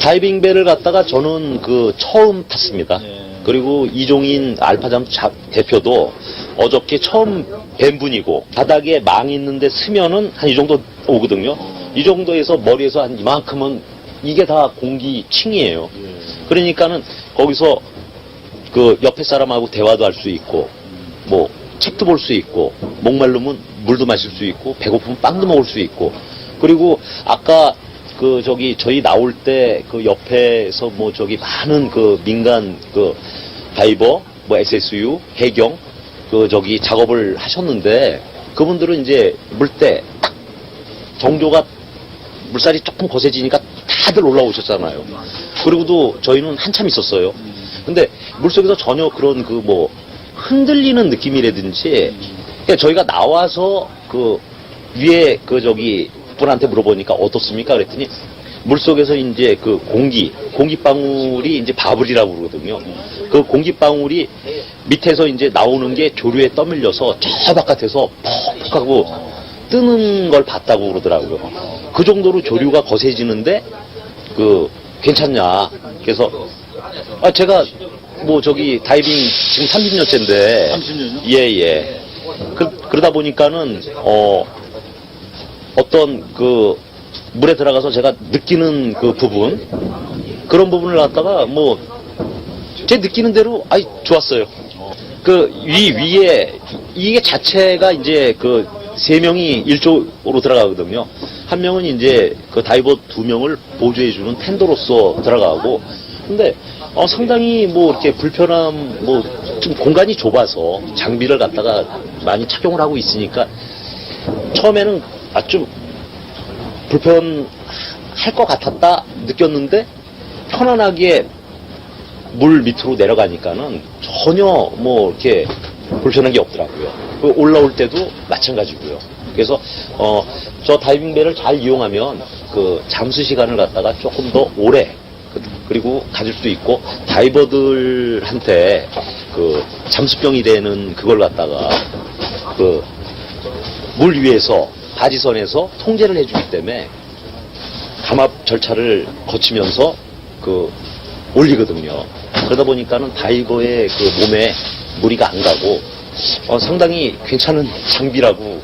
다이빙배를 갖다가 저는 그 처음 탔습니다. 예. 그리고 이종인 알파잠 자- 대표도 어저께 처음 뵌 분이고 바닥에 망 있는데 스면은 한 이 정도 오거든요. 이 정도에서 머리에서 한 이만큼은 이게 다 공기 층이에요. 그러니까는 거기서 그 옆에 사람하고 대화도 할 수 있고 뭐 책도 볼 수 있고 목말르면 물도 마실 수 있고 배고프면 빵도 먹을 수 있고 그리고 아까 그 저기 저희 나올 때 그 옆에서 뭐 저기 많은 그 민간 그 다이버 뭐 SSU 해경 그 저기 작업을 하셨는데 그분들은 이제 물때 딱 정조가 물살이 조금 거세지니까 다들 올라오셨잖아요. 그리고도 저희는 한참 있었어요. 근데 물속에서 전혀 그런 그 뭐 흔들리는 느낌이라든지 그러니까 저희가 나와서 그 위에 그 저기 분한테 물어보니까 어떻습니까? 그랬더니 물속에서 이제 그 공기, 공기방울이 이제 바블이라고 그러거든요. 그 공기방울이 밑에서 이제 나오는 게 조류에 떠밀려서 저 바깥에서 퍽퍽 하고 뜨는 걸 봤다고 그러더라고요. 그 정도로 조류가 거세지는데 그 괜찮냐. 그래서 아 제가 뭐 저기 다이빙 지금 30년째인데 30년요? 예, 예. 그, 그러다 보니까는 어 어떤 그 물에 들어가서 제가 느끼는 그 부분 그런 부분을 갖다가 뭐 제 느끼는 대로 아이 좋았어요. 그 위 위에 이게 자체가 이제 그 세 명이 일조로 들어가거든요. 한 명은 이제 그 다이버 두 명을 보조해 주는 텐더로서 들어가고 근데 어 상당히 뭐 이렇게 불편함 뭐 좀 공간이 좁아서 장비를 갖다가 많이 착용을 하고 있으니까 처음에는 아좀 불편할 것 같았다 느꼈는데 편안하게 물 밑으로 내려가니까는 전혀 뭐 이렇게 불편한 게 없더라고요. 그 올라올 때도 마찬가지고요. 그래서 어 저 다이빙배를 잘 이용하면 그 잠수 시간을 갖다가 조금 더 오래 그- 그리고 가질 수 있고 다이버들한테 그 잠수병이 되는 그걸 갖다가 그 물 위에서 바지선에서 통제를 해주기 때문에 감압 절차를 거치면서 그 올리거든요. 그러다 보니까는 다이버의 그 몸에 무리가 안 가고 어, 상당히 괜찮은 장비라고